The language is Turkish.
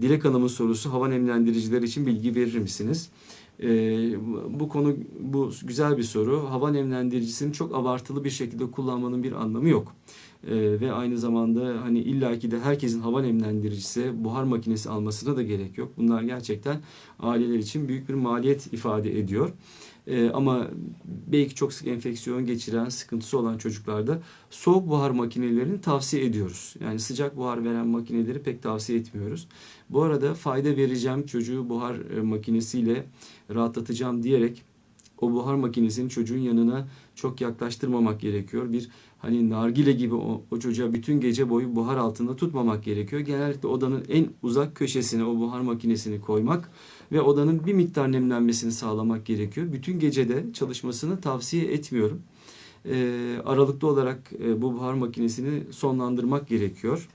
Dilek Hanım'ın sorusu hava nemlendiriciler için bilgi verir misiniz? Ee, bu konu bu güzel bir soru. Hava nemlendiricisini çok abartılı bir şekilde kullanmanın bir anlamı yok. Ee, ve aynı zamanda hani illaki de herkesin hava nemlendiricisi, buhar makinesi almasına da gerek yok. Bunlar gerçekten aileler için büyük bir maliyet ifade ediyor. Ee, ama belki çok sık enfeksiyon geçiren, sıkıntısı olan çocuklarda soğuk buhar makinelerini tavsiye ediyoruz. Yani sıcak buhar veren makineleri pek tavsiye etmiyoruz. Bu arada fayda vereceğim çocuğu buhar e, makinesiyle rahatlatacağım diyerek o buhar makinesini çocuğun yanına çok yaklaştırmamak gerekiyor. Bir hani nargile gibi o, o çocuğa bütün gece boyu buhar altında tutmamak gerekiyor. Genellikle odanın en uzak köşesine o buhar makinesini koymak ve odanın bir miktar nemlenmesini sağlamak gerekiyor. Bütün gecede çalışmasını tavsiye etmiyorum. Ee, aralıklı olarak e, bu buhar makinesini sonlandırmak gerekiyor.